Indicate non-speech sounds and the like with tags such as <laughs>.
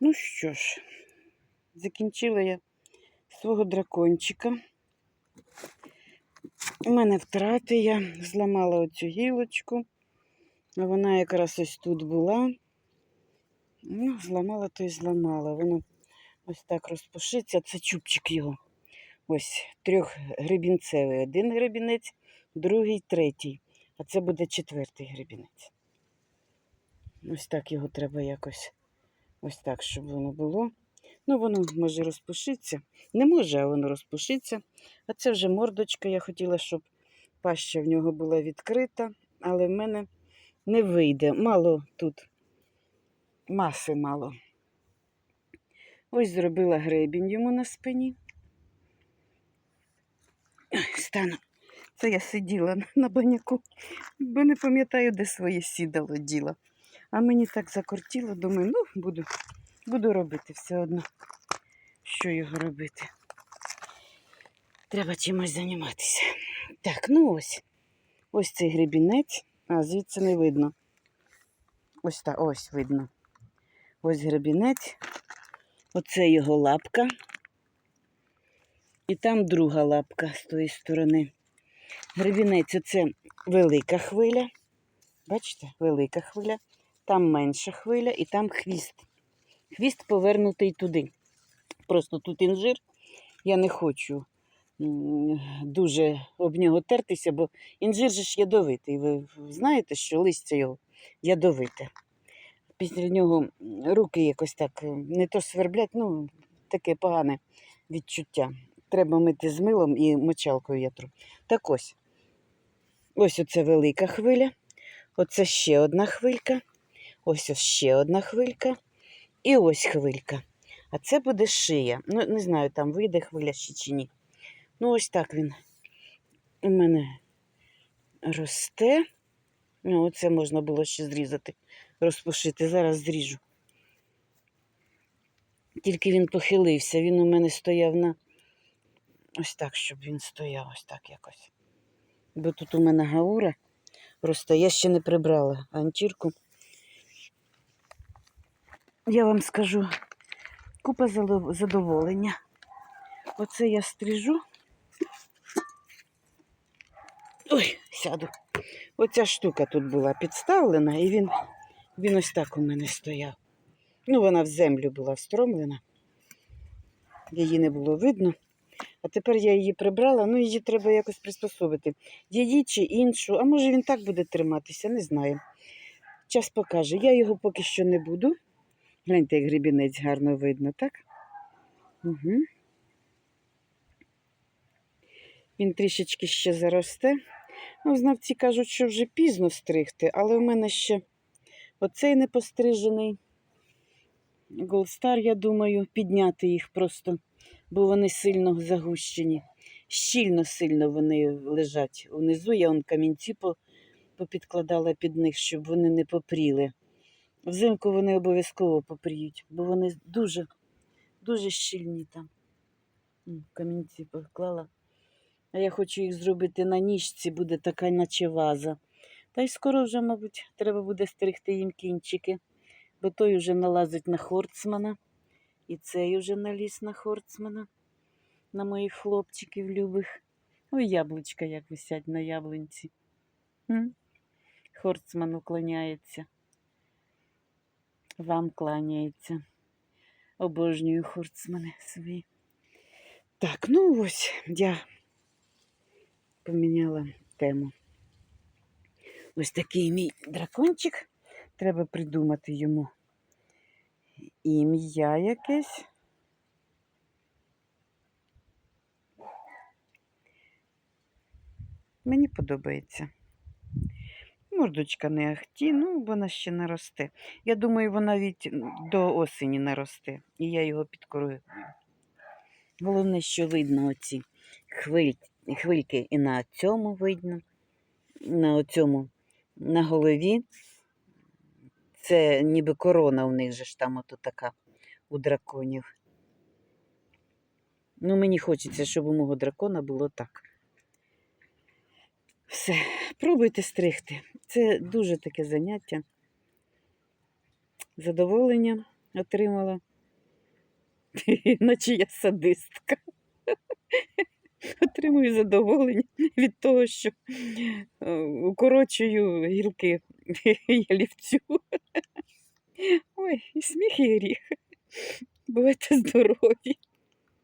Ну що ж, закінчила я свого дракончика. У мене втрати, я зламала оцю гілочку. Вона якраз ось тут була. Ну, зламала, то й зламала. Воно ось так розпушиться. Це чубчик його. Ось трьохгребінцевий. Один гребінець, другий, третій. А це буде четвертий гребінець. Ось так його треба якось. Ось так, щоб воно було. Ну, воно може розпушитися. Не може, а воно розпушиться. А це вже мордочка. Я хотіла, щоб паща в нього була відкрита, але в мене не вийде. Мало тут маси мало. Ось зробила гребінь йому на спині. Стану. Це я сиділа на- баняку, бо не пам'ятаю, де своє сідало діла. А мені так закортіло, думаю, ну, буду, буду робити все одно. Що його робити? Треба чимось займатися. Так, ну ось. Ось цей гребінець, а звідси не видно. Ось так, ось видно. Ось гребінець. Оце його лапка. І там друга лапка з тої сторони. Гребінець оце велика хвиля. Бачите, велика хвиля. Там менша хвиля і там хвіст. Хвіст повернутий туди. Просто тут інжир. Я не хочу дуже об нього тертися, бо інжир же ж ядовитий. Ви знаєте, що листя його ядовите. Після нього руки якось так е, не то сверблять, ну, таке погане відчуття. Треба мити з милом і мочалкою ятру. Так ось. Ось оце велика хвиля. Оце ще одна хвилька. Ось ось ще одна хвилька. І ось хвилька. А це буде шия. Ну, не знаю, там вийде хвиля ще чи ні. Ну, ось так він у мене росте. Ну, оце можна було ще зрізати, розпушити. Зараз зріжу. Тільки він похилився. Він у мене стояв на ось так, щоб він стояв, ось так якось. Бо тут у мене гаура росте. Я ще не прибрала ганчірку. Я вам скажу, купа задоволення. Оце я стрижу. Ой, сяду. Оця штука тут була підставлена, і він, він ось так у мене стояв. Ну, вона в землю була встромлена. Її не було видно. А тепер я її прибрала, ну її треба якось приспособити. Її чи іншу, а може він так буде триматися, не знаю. Час покаже. Я його поки що не буду. Гляньте, як гребінець гарно видно, так? Угу. Він трішечки ще заросте. Ну, знавці кажуть, що вже пізно стригти, але в мене ще оцей не пострижений. Голстар, я думаю, підняти їх просто, бо вони сильно загущені. Щільно сильно вони лежать унизу. Я он камінці попідкладала під них, щоб вони не попріли. Взимку вони обов'язково попріють, бо вони дуже, дуже щільні там. Камінці поклала. А я хочу їх зробити на ніжці, буде така, наче ваза. Та й скоро вже, мабуть, треба буде стригти їм кінчики, бо той вже налазить на хорцмана, і цей вже наліз на хорцмана, на моїх хлопчиків любих. Ой, яблучка як висять на яблунці. Хорцман уклоняється. Вам кланяється. Обожнюю хорцмани свої. Так, ну ось я поміняла тему. Ось такий мій дракончик. Треба придумати йому ім'я якесь. Мені подобається. Мордочка не ахті, ну вона ще не росте. Я думаю, вона від до осені не росте, і я його підкорую. Головне, що видно оці хвиль, хвильки і на цьому видно, на оцьому, на голові. Це ніби корона у них же ж там ото така у драконів. Ну, мені хочеться, щоб у мого дракона було так. Все, пробуйте стригти. Це дуже таке заняття. Задоволення отримала. <laughs> наче я садистка. <laughs> Отримую задоволення від того, що е, укорочую гілки <laughs> ялівцю. Ой, і сміх і гріх. Бувайте здорові.